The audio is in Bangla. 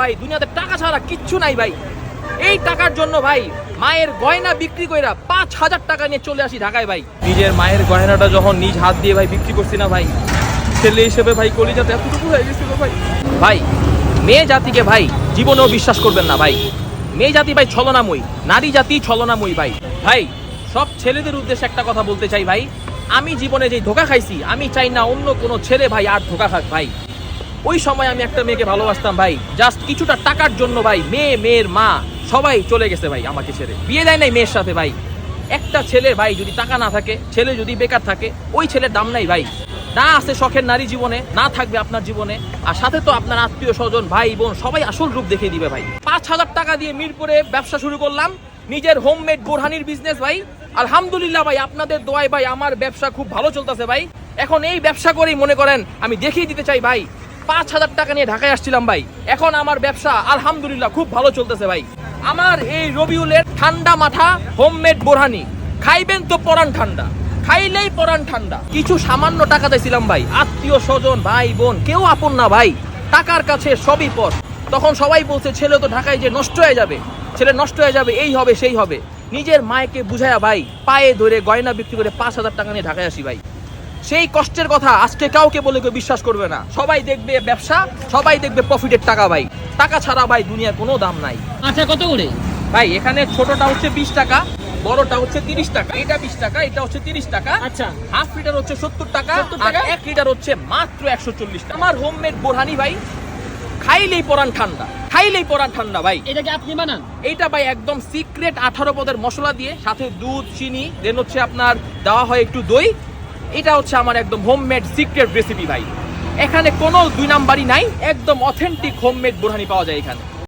ভাই দুনিয়াতে টাকা ছাড়া কিচ্ছু নাই ভাই। এই টাকার জন্য ভাই মায়ের গয়না বিক্রি কইরা পাঁচ হাজার টাকা নিয়ে চলে আসি ঢাকায় ভাই। নিজের মায়ের গয়নাটা যখন নিজ হাত দিয়ে ভাই বিক্রি করছি না ভাই ছেলে হিসেবে ভাই কলিজাতে এতটুকু হয়ে গেছিল ভাই। ভাই মেয়ে জাতিকে ভাই জীবনেও বিশ্বাস করবেন না ভাই। মেয়ে জাতি ভাই ছলনাময়ী নারী জাতি ছলনাময়ী ভাই। ভাই সব ছেলেদের উদ্দেশ্যে একটা কথা বলতে চাই ভাই। আমি জীবনে যে ধোকা খাইছি আমি চাই না অন্য কোনো ছেলে ভাই আর ধোকা খাক ভাই। ওই সময় আমি একটা মেয়েকে ভালোবাসতাম ভাই। জাস্ট কিছুটা টাকার জন্য ভাই, মেয়ে, মেয়ের মা, সবাই চলে গেছে ভাই আমাকে ছেড়ে। বিয়ে দেয় নাই মেয়ের সাথে ভাই। একটা ছেলের ভাই যদি টাকা না থাকে, ছেলে যদি বেকার থাকে, ওই ছেলের দাম নাই ভাই। না আছে শখের নারী জীবনে, না থাকবে আপনার জীবনে। আর সাথে তো আপনার আত্মীয় স্বজন, ভাই, বোন, সবাই আসল রূপ দেখিয়ে দিবে ভাই। পাঁচ হাজার টাকা দিয়ে মিরপুরে ব্যবসা শুরু করলাম। নিজের হোমমেড বোরহানির বিজনেস ভাই। আলহামদুলিল্লাহ ভাই, আপনাদের দোয়ায় ভাই, আমার ব্যবসা খুব ভালো চলতেছে ভাই। এখন এই ব্যবসা করেই মনে করেন, আমি দেখিয়ে দিতে চাই ভাই। পাঁচ হাজার টাকা নিয়ে ঢাকায় আসছিলাম ভাই। এখন আমার ব্যবসা আলহামদুলিল্লাহ খুব ভালো চলতেছে ভাই। আমার এই রবিউলের ঠান্ডা মাথা হোমমেড বোরহানি। খাইবেন তো পরান ঠান্ডা। খাইলেই পরান ঠান্ডা। কিছু সামান্য টাকা দিয়েছিলাম ভাই। আত্মীয় স্বজন, ভাই, বোন, কেউ আপন না ভাই। টাকার কাছে সবই পর। তখন সবাই বলছে, ছেলে তো ঢাকায় যে নষ্ট হয়ে যাবে। ছেলে নষ্ট হয়ে যাবে, এই হবে, সেই হবে। নিজের মায়েকে বুঝায়া ভাই, পায়ে ধরে গয়না বিক্রি করে পাঁচ হাজার টাকা নিয়ে ঢাকায় আসি ভাই। সেই কষ্টের কথা আজকে কাউকে বলে কেউ বিশ্বাস করবে না। সবাই দেখবে ব্যবসা সবাই দেখবে প্রফিটের টাকা ভাই। টাকা ছাড়া ভাই দুনিয়ার কোনো দাম নাই। আচ্ছা কত করে? ভাই এখানে ছোটটা হচ্ছে বিশ টাকা বড়টা হচ্ছে তিরিশ টাকা। এটা বিশ টাকা এটা হচ্ছে তিরিশ টাকা। আচ্ছা। হাফ লিটার হচ্ছে সত্তর টাকা আর এক লিটার হচ্ছে মাত্র একশো চল্লিশ টাকা। আমার হোমমেড বোরহানি ভাই খাইলেই পরান ঠান্ডা। খাইলেই পরান ঠান্ডা ভাই। এটা কি আপনি বানান? এইটা ভাই একদম সিক্রেট আঠারো পদের মশলা দিয়ে সাথে দুধ চিনি দেন হচ্ছে আপনার দেওয়া হয় একটু দই। এটা হচ্ছে আমার একদম হোমমেড সিক্রেট রেসিপি ভাই। এখানে কোনো দুই নাম্বারই নাই, একদম অথেন্টিক হোমমেড বোরহানি পাওয়া যায় এখানে।